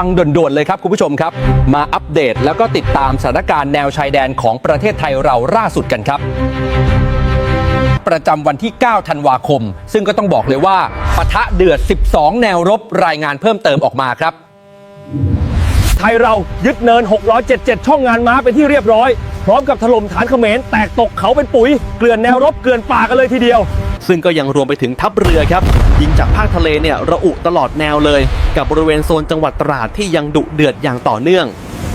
ฟังด่วนๆเลยครับคุณผู้ชมครับ มาอัปเดตแล้วก็ติดตามสถานการณ์แนวชายแดนของประเทศไทยเราล่าสุดกันครับ ประจำวันที่ 9 ธันวาคม ซึ่งก็ต้องบอกเลยว่าปะทะเดือด 12 แนวรบรายงานเพิ่มเติมออกมาครับ ทยเรายึดเนิน 677 ช่องงานม้าเป็นที่เรียบร้อย พร้อมกับถล่มฐานเขมรแตกตกเขาเป็นปุ๋ย เกลื่อนแนวรบเกลื่อนป่ากันเลยทีเดียว ซึ่งก็ยังรวมไปถึงทัพเรือครับ ยิงจากภาคทะเลเนี่ยระอุตลอดแนวเลย กับบริเวณโซนจังหวัดตราดที่ยังดุเดือดอย่างต่อเนื่อง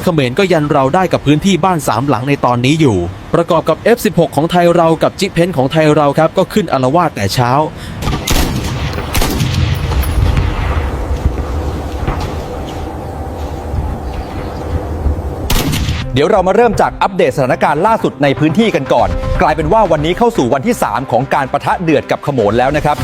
เขมรก็ยันเราได้กับพื้นที่บ้านสามหลังในตอนนี้อยู่ ประกอบกับ F16 ของไทยเรากับจิเพนของไทยเราครับก็ขึ้นอารวาสแต่เช้า เดี๋ยวเรามาเริ่มจากอัปเดตสถานการณ์ล่าสุดในพื้นที่กันก่อน กลายเป็นว่าวันนี้เข้าสู่วันที่ 3 ของการประทะเดือดกับขโมนแล้วนะครับ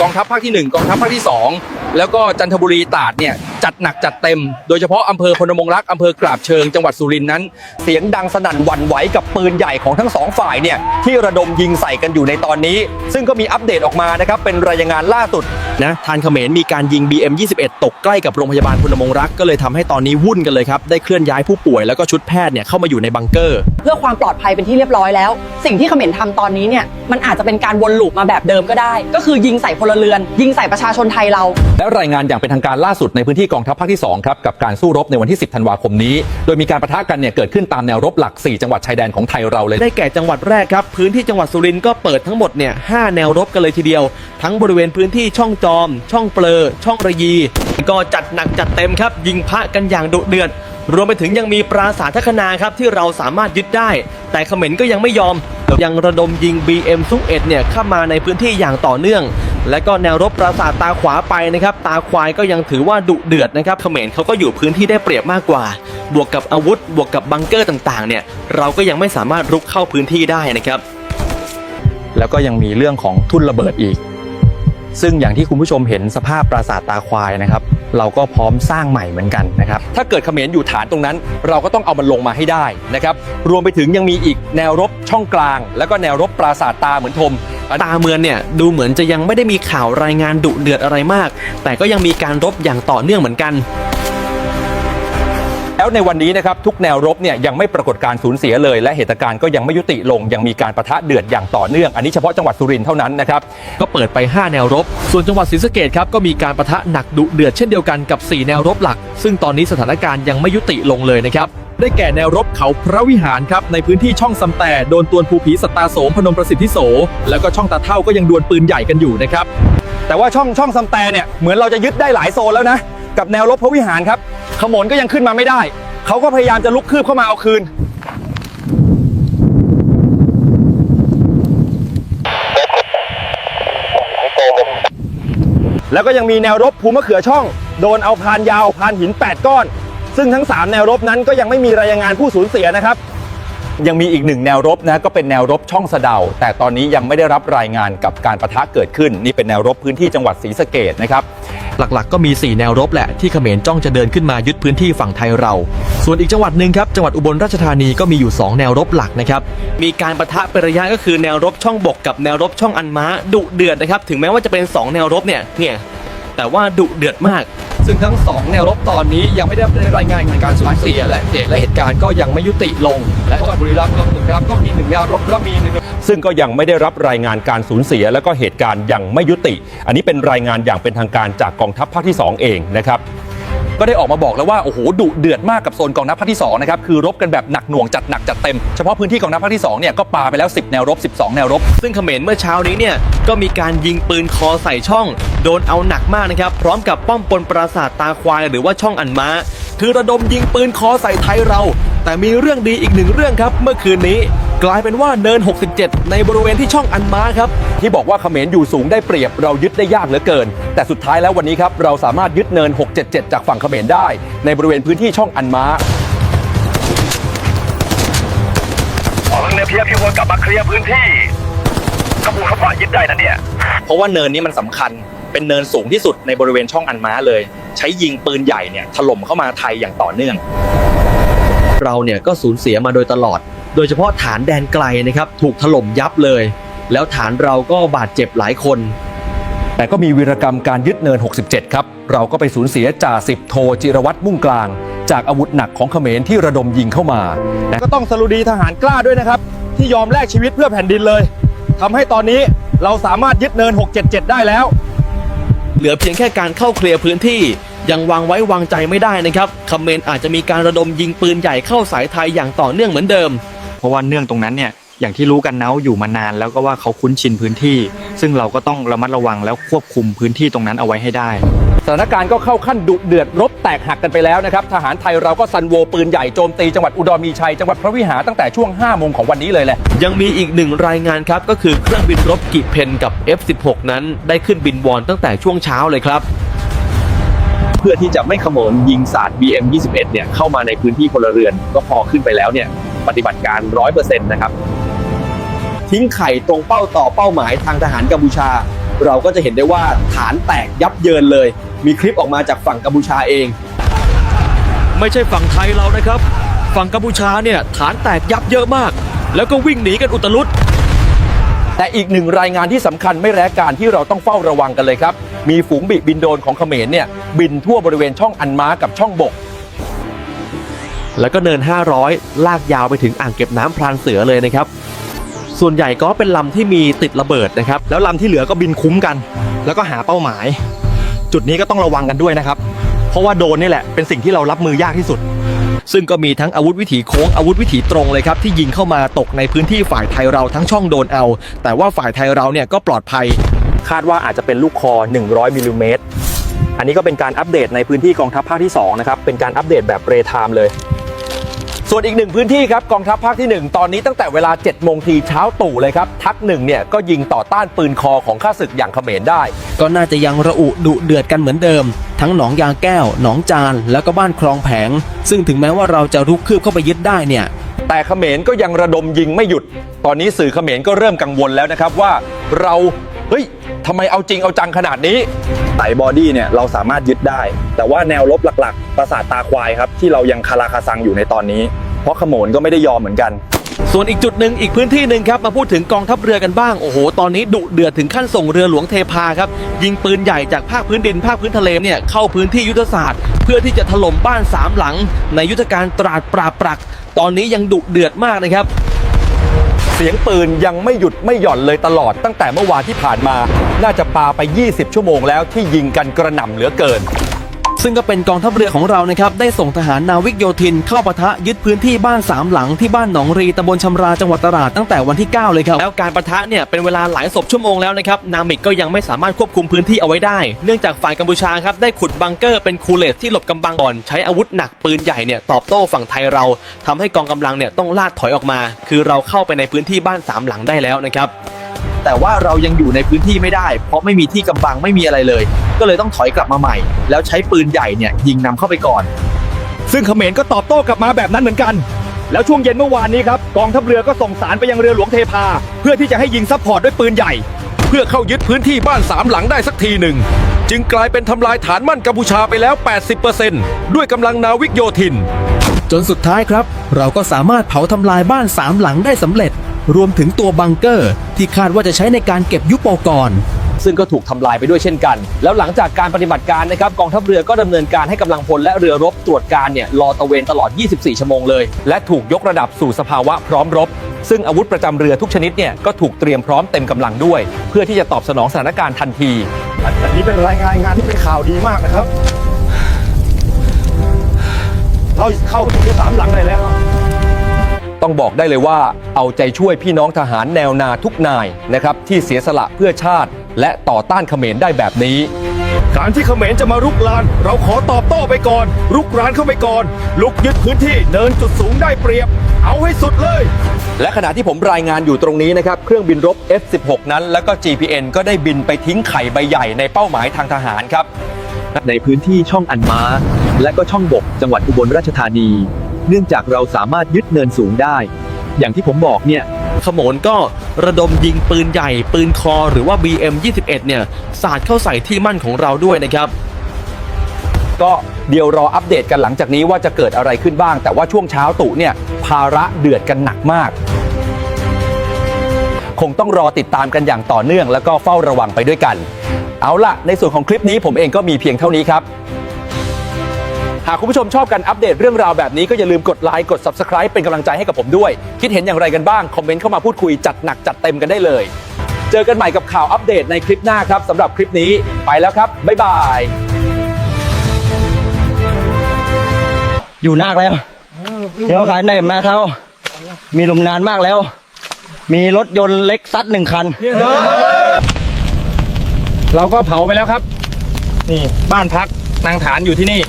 กองทัพภาคที่ 1 กองทัพภาคที่ 2 แล้วก็จันทบุรีตราดเนี่ยจัดหนักจัดเต็ม โดยเฉพาะอำเภอพนมงรักษ์อำเภอกราบเชิงจังหวัดสุรินทร์นั้น เสียงดังสนั่นหวั่นไหวกับปืนใหญ่ของทั้งสองฝ่ายเนี่ยที่ระดมยิงใส่กันอยู่ในตอนนี้ ซึ่งก็มีอัปเดตออกมานะครับเป็นรายงานล่าสุดนะทานเขมรมีการยิง BM21 ตกใกล้กับโรงพยาบาลพนมงรักษ์ก็เลยทำให้ตอนนี้วุ่นกันเลยครับได้เคลื่อนย้ายผู้ป่วยแล้วก็ชุดแพทย์เนี่ยเข้ามาอยู่ในบังเกอร์ เพื่อความปลอดภัยเป็นที่เรียบร้อยแล้ว สิ่งที่เขมรทำตอนนี้เนี่ยมันอาจจะเป็นการวนลูปมาแบบเดิมก็ได้ ก็คือยิงใส่พลเรือน ยิงใส่ประชาชนไทยเราและรายงานอย่างเป็นทางการล่าสุดในพื้นที่กองทัพภาคที่2ครับกับการสู้รบในวันที่ 10 ธันวาคมนี้ โดยมีการประทะกันเนี่ยเกิดขึ้นตามแนวรบหลัก 4 จังหวัดชายแดนของไทยเราเลย ได้แก่จังหวัดแรกครับ พื้นที่จังหวัดสุรินทร์ก็เปิดทั้งหมดเนี่ยห้าแนวรบกันเลยทีเดียว ทั้งบริเวณพื้นที่ช่องจอม ช่องเปลอช่องระยี ก็จัดหนักจัดเต็มครับ ยิงพระกันอย่างดุเดือด รวมไปถึงยังมีปราสาททัคนาครับที่เราสามารถยึดได้ แต่เขมรก็ยังไม่ยอม ยังระดมยิง BM ซุกเอ็ดเนี่ยเข้ามาในพื้นที่อย่างต่อเนื่อง และก็แนวรบปราสาทตาขวาไปนะครับตาควายก็ยังถือว่าดุเดือดนะครับเขมรเขาก็อยู่พื้นที่ได้เปรียบมากกว่า บวกกับอาวุธ บวกกับบังเกอร์ต่างๆเนี่ยเราก็ยังไม่สามารถรุกเข้าพื้นที่ได้นะครับ แล้วก็ยังมีเรื่องของทุ่นระเบิดอีก ซึ่งอย่างที่คุณผู้ชมเห็นสภาพปราสาทตาควายนะครับ เราก็พร้อมสร้างใหม่เหมือนกันนะครับ ถ้าเกิดเขมรอยู่ฐานตรงนั้น เราก็ต้องเอามันลงมาให้ได้นะครับรวมไปถึงยังมีอีกแนวรบช่องกลาง แล้วก็แนวรบปราสาทตาเหมือนทมตาเมืองเนี่ยดูเหมือนจะยังไม่ได้มีข่าวรายงานดุเดือดอะไรมาก แต่ก็ยังมีการรบอย่างต่อเนื่องเหมือนกัน แล้วในวันนี้นะครับทุกแนวรบเนี่ยยังไม่ปรากฏการสูญเสียเลย และเหตุการณ์ก็ยังไม่ยุติลง ยังมีการประทะเดือดอย่างต่อเนื่อง อันนี้เฉพาะจังหวัดสุรินทร์เท่านั้นนะครับก็เปิดไป 5 แนวรบ ส่วนจังหวัดศรีสะเกดครับก็มีการประทะหนักดุเดือดเช่นเดียวกันกับ 4 แนวรบหลัก ซึ่งตอนนี้สถานการณ์ยังไม่ยุติลงเลยนะครับได้แก่แนวรบเขาพระวิหารครับในพื้นที่ช่องซำแต่โดนตวนภูผีสตาโสมพนมประสิทธิโส แล้วก็ช่องตาเท่าก็ยังดวลปืนใหญ่กันอยู่นะครับแต่ว่าช่องช่องซำแต่เนี่ยเหมือนเราจะยึดได้หลายโซนแล้วนะกับแนวรบพระวิหารครับ มนก็ยังขึ้นมาไม่ได้ เขาก็พยายามจะลุกคืบเข้ามาเอาคืน แล้วก็ยังมีแนวรบภูมะเขือช่อง โดนเอาพานยาวพานหิน 8 ก้อน ซึ่งทั้ง 3 แนวรบนั้นก็ยังไม่มีรายงานผู้สูญเสียนะครับ ยังมีอีกหนึ่งแนวรบนะก็เป็นแนวรบช่องสะเดา แต่ตอนนี้ยังไม่ได้รับรายงานกับการประทะเกิดขึ้น นี่เป็นแนวรบพื้นที่จังหวัดศรีสะเกดนะครับหลักๆ ก็มี 4 แนวรบแหละที่เขมรจ้องจะเดินขึ้นมายึดพื้นที่ฝั่งไทยเรา ส่วนอีกจังหวัดหนึ่งครับจังหวัดอุบลราชธานีก็มีอยู่ 2 แนวรบหลักนะครับมีการประทะเป็นระยะก็คือแนวรบช่องบกกับแนวรบช่องอันม้าดุเดือดนะครับถึงแม้ว่าจะเป็น 2 แนวรบเนี่ยเนี่ยแต่ว่าดุเดือดมาก ซึ่งทั้ง2แนวรบตอนนี้ยังไม่ได้รายงานการสูญเสียและเหตุและเหตุการณ์ก็ยังไม่ยุติลง และจังหวัดบุรีรัมย์ก็ครับก็มีหนึ่งแนวรบแล้วมีหนึ่งซึ่งก็ยังไม่ได้รับรายงานการสูญเสีย และก็เหตุการณ์ยังไม่ยุติ อันนี้เป็นรายงานอย่างเป็นทางการจากกองทัพภาคที่ 2 เองนะครับ ก็ได้ออกมาบอกแล้วว่าโอ้โหดุเดือดมากกับโซนกองทัพภาคที่2นะครับคือรบกันแบบหนักหน่วงจัดหนักจัดเต็มเฉพาะพื้นที่กองทัพภาคที่2เนี่ยก็ปาไปแล้ว 10 แนวรบ 12 แนวรบ ซึ่งเขมรเมื่อเช้านี้เนี่ยก็มีการยิงปืนคอใส่ช่อง โดนเอาหนักมากนะครับพร้อมกับป้อมปนปราสาทตาควายหรือว่าช่องอันม้าคือระดมยิงปืนคอใส่ไทยเรา แต่มีเรื่องดีอีกหนึ่งเรื่องครับ เมื่อคืนนี้กลายเป็นว่าเนิน 67 ในบริเวณที่ช่องอันม้าครับ ที่บอกว่าเขมรอยู่สูงได้เปรียบเรายึดได้ยากเหลือเกิน แต่สุดท้ายแล้ววันนี้ครับ เราสามารถยึดเนิน 677 จากฝั่งเขมรได้ ในบริเวณพื้นที่ช่องอันม้าออกเรือเพียพี่วนกลับมาเคลียร์พื้นที่ขบูขบะยึดได้นะเนี่ยเพราะว่าเนินนี้มันสำคัญเป็นเนินสูงที่สุดในบริเวณช่องอันม้าเลย ใช้ยิงปืนใหญ่เนี่ยถล่มเข้ามาไทยอย่างต่อเนื่อง เราเนี่ยก็สูญเสียมาโดยตลอด โดยเฉพาะฐานแดนไกลนะครับถูกถล่มยับเลย แล้วฐานเราก็บาดเจ็บหลายคน แต่ก็มีวีรกรรมการยึดเนิน 67 ครับ เราก็ไปสูญเสียจ่าสิบโทจิรวัตรมุ่งกลาง จากอาวุธหนักของเขมรที่ระดมยิงเข้ามาก็ต้องสรุดีทหารกล้าด้วยนะครับ ที่ยอมแลกชีวิตเพื่อแผ่นดินเลยทำให้ตอนนี้เราสามารถยึดเนิน 677 ได้แล้ว เหลือเพียงแค่การเข้าเคลียร์พื้นที่ ยังวางไว้วางใจไม่ได้นะครับคอมเขมนอาจจะมีการระดมยิงปืนใหญ่เข้าสายไทยอย่างต่อเนื่องเหมือนเดิม เพราะว่าเนื่องตรงนั้นเนี่ยอย่างที่รู้กันนะว่าอยู่มานานแล้วก็ว่าเขาคุ้นชินพื้นที่ ซึ่งเราก็ต้องระมัดระวังแล้วควบคุมพื้นที่ตรงนั้นเอาไว้ให้ได้ สถานการณ์ก็เข้าขั้นดุเดือดรบแตกหักกันไปแล้วนะครับทหารไทยเราก็ซันโวปืนใหญ่โจมตีจังหวัดอุดรมีชัยจังหวัดพระวิหารตั้งแต่ช่วง5โมงของวันนี้เลยแหละยังมีอีกหนึ่งรายงานครับก็คือเครื่องบินรบกิเพนกับ F16 นั้นได้ขึ้นบินวอนตั้งแต่ช่วงเช้าเลยครับเพื่อที่จะไม่ขโมยยิงสาด BM 21 เนี่ยเข้ามาในพื้นที่พลเรือน ก็พอขึ้นไปแล้วเนี่ยปฏิบัติการ 100%นะครับ ทิ้งไข่ตรงเป้าต่อเป้าหมายทางทหารกัมพูชา เราก็จะเห็นได้ว่าฐานแตกยับเยินเลย มีคลิปออกมาจากฝั่งกัมพูชาเอง ไม่ใช่ฝั่งไทยเรานะครับ ฝั่งกัมพูชาเนี่ยฐานแตกยับเยอะมาก แล้วก็วิ่งหนีกันอุตลุด แต่อีกหนึ่งรายงานที่สำคัญไม่แร้การที่เราต้องเฝ้าระวังกันเลยครับ มีฝูงบิบินโดนของเขมรเนี่ยบินทั่วบริเวณช่องอันม้ากับช่องบก แล้วก็เนิน 500 ลากยาวไปถึงอ่างเก็บน้ำพรานเสือเลยนะครับ ส่วนใหญ่ก็เป็นลำที่มีติดระเบิดนะครับ แล้วลำที่เหลือก็บินคุ้มกัน แล้วก็หาเป้าหมาย จุดนี้ก็ต้องระวังกันด้วยนะครับ เพราะว่าโดนนี่แหละเป็นสิ่งที่เรารับมือยากที่สุด ซึ่งก็มีทั้งอาวุธวิถีโค้งอาวุธวิถีตรงเลยครับที่ยิงเข้ามาตกในพื้นที่ฝ่ายไทยเราทั้งช่องโดนเอา แต่ว่าฝ่ายไทยเราเนี่ยก็ปลอดภัย คาดว่าอาจจะเป็นลูกคอ 100มิลลิเมตรอันนี้ก็เป็นการอัปเดตในพื้นที่กองทัพภาคที่2นะครับเป็นการอัปเดตแบบเรทามเลย ส่วนอีกหนึ่งพื้นที่ครับกองทัพภาคที่ 1 ตอนนี้ตั้งแต่เวลา7โมงทีเช้าตู่เลยครับ ทักหนึ่งเนี่ยก็ยิงต่อต้านปืนคอของข้าศึกอย่างเขมรได้ ก็น่าจะยังระอุดุเดือดกันเหมือนเดิม ทั้งหนองยางแก้ว หนองจาน แล้วก็บ้านคลองแผง ซึ่งถึงแม้ว่าเราจะรุกคืบเข้าไปยึดได้เนี่ยแต่เขมรก็ยังระดมยิงไม่หยุด ตอนนี้สื่อเขมรก็เริ่มกังวลแล้วนะครับว่าเรา เฮ้ยทำไมเอาจริงเอาจังขนาดนี้ไต่บอดี้เนี่ยเราสามารถยึดได้ แต่ว่าแนวรบหลักๆ ปราสาทตาควายครับ ที่เรายังคาราคาซังอยู่ในตอนนี้ เพราะขโมนก็ไม่ได้ยอมเหมือนกัน ส่วนอีกจุดหนึ่งอีกพื้นที่หนึ่งครับมาพูดถึงกองทัพเรือกันบ้างโอ้โหตอนนี้ดุเดือดถึงขั้นส่งเรือหลวงเทพาครับยิงปืนใหญ่จากภาคพื้นดินภาคพื้นทะเลเนี่ยเข้าพื้นที่ยุทธศาสตร์ เพื่อที่จะถล่มบ้านสามหลัง ในยุทธการตราดปราบปรัก ตอนนี้ยังดุเดือดมากนะครับ เสียงปืนยังไม่หยุดไม่หย่อนเลยตลอดตั้งแต่เมื่อวานที่ผ่านมา น่าจะปาไป 20 ชั่วโมงแล้วที่ยิงกันกระหน่ำเหลือเกิน ซึ่งก็เป็นกองทัพเรือของเรานะครับได้ส่งทหารนาวิกโยธิน เข้าปะทะยึดพื้นที่บ้านสามหลังที่บ้านหนองรีตำบลชำราจังหวัดตราดตั้งแต่วันที่ 9 เลยครับแล้วการปะทะเนี่ยเป็นเวลาหลายศพชั่วโมงแล้วนะครับนามิกก็ยังไม่สามารถควบคุมพื้นที่เอาไว้ได้ เนื่องจากฝ่ายกัมพูชาครับได้ขุดบังเกอร์เป็นคูเลตที่หลบกำบังก่อนใช้อาวุธหนักปืนใหญ่เนี่ยตอบโต้ฝั่งไทยเราทำให้กองกำลังเนี่ยต้องลาดถอยออกมา คือเราเข้าไปในพื้นที่บ้านสามหลังได้แล้วนะครับ แต่ว่าเรายังอยู่ในพื้นที่ไม่ได้ เพราะไม่มีที่กำบังไม่มีอะไรเลย ก็เลยต้องถอยกลับมาใหม่ แล้วใช้ปืนใหญ่เนี่ยยิงนำเข้าไปก่อน ซึ่งเขมรก็ตอบโต้กลับมาแบบนั้นเหมือนกัน แล้วช่วงเย็นเมื่อวานนี้ครับกองทัพเรือก็ส่งสารไปยังเรือหลวงเทพา เพื่อที่จะให้ยิงซัพพอร์ตด้วยปืนใหญ่ เพื่อเข้ายึดพื้นที่บ้านสามหลังได้สักทีหนึ่ง จึงกลายเป็นทำลายฐานมั่นกัมพูชาไปแล้ว 80%ด้วยกำลังนาวิกโยธิน จนสุดท้ายครับ เราก็สามารถเผาทำลายบ้านสามหลังได้สำเร็จ รวมถึงตัวบังเกอร์ที่คาดว่าจะใช้ในการเก็บยุโปกรณ์ซึ่งก็ถูกทำลายไปด้วยเช่นกัน แล้วหลังจากการปฏิบัติการนะครับกองทัพเรือก็ดำเนินการให้กำลังพลและเรือรบตรวจการเนี่ยรอตระเวนตลอด 24 ชั่วโมงเลย และถูกยกระดับสู่สภาวะพร้อมรบ ซึ่งอาวุธประจำเรือทุกชนิดเนี่ยก็ถูกเตรียมพร้อมเต็มกำลังด้วย เพื่อที่จะตอบสนองสถานการณ์ทันที อันนี้เป็นรายงานงานที่เป็นข่าวดีมากนะครับ เราเข้าที่สามหลังได้แล้ว ต้องบอกได้เลยว่า เอาใจช่วยพี่น้องทหารแนวนาทุกนายนะครับที่เสียสละเพื่อชาติ และต่อต้านเขมรได้แบบนี้ การที่เขมรจะมารุกราน เราขอตอบโต้ไปก่อน รุกรานเข้าไปก่อน ลุกยึดพื้นที่เนินจุดสูงได้เปรียบ เอาให้สุดเลย และขณะที่ผมรายงานอยู่ตรงนี้นะครับ เครื่องบินรบ F16 นั้น แล้วก็ GPN ก็ได้บินไปทิ้งไข่ใบใหญ่ในเป้าหมายทางทหารครับในพื้นที่ช่องอันม้าและก็ช่องบกจังหวัดอุบลราชธานี เนื่องจากเราสามารถยึดเนินสูงได้ อย่างที่ผมบอกเนี่ย ขโมนก็ระดมยิงปืนใหญ่ ปืนคอหรือว่า BM 21 เนี่ยสาดเข้าใส่ที่มั่นของเราด้วยนะครับ ก็เดี๋ยวรออัปเดตกันหลังจากนี้ว่าจะเกิดอะไรขึ้นบ้าง แต่ว่าช่วงเช้าตุเนี่ยภาระเดือดกันหนักมาก คงต้องรอติดตามกันอย่างต่อเนื่อง แล้วก็เฝ้าระวังไปด้วยกัน เอาล่ะ ในส่วนของคลิปนี้ผมเองก็มีเพียงเท่านี้ครับ หากคุณผู้ชมชอบการอัปเดตเรื่องราวแบบนี้ก็อย่าลืมกดไลค์กด Subscribe เป็นกำลังใจให้กับผมด้วย คิดเห็นอย่างไรกันบ้าง คอมเมนต์เข้ามาพูดคุยจัดหนักจัดเต็มกันได้เลย เจอกันใหม่กับข่าวอัปเดตในคลิปหน้าครับสำหรับคลิปนี้ไปแล้วครับบ๊ายบายอยู่นากแล้ว เดี๋ยวขายในมาเท่ามีลมนานมากแล้ว มีรถยนต์เล็กซัดหนึ่งคัน เราก็เผาไปแล้วครับ นี่บ้านพักนางฐานอยู่ที่นี่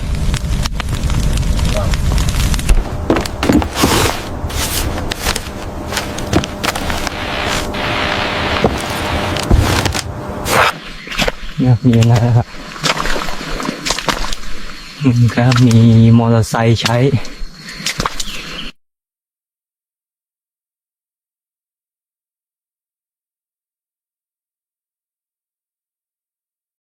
มีนะครับครับมีมอเตอร์ไซค์ใช้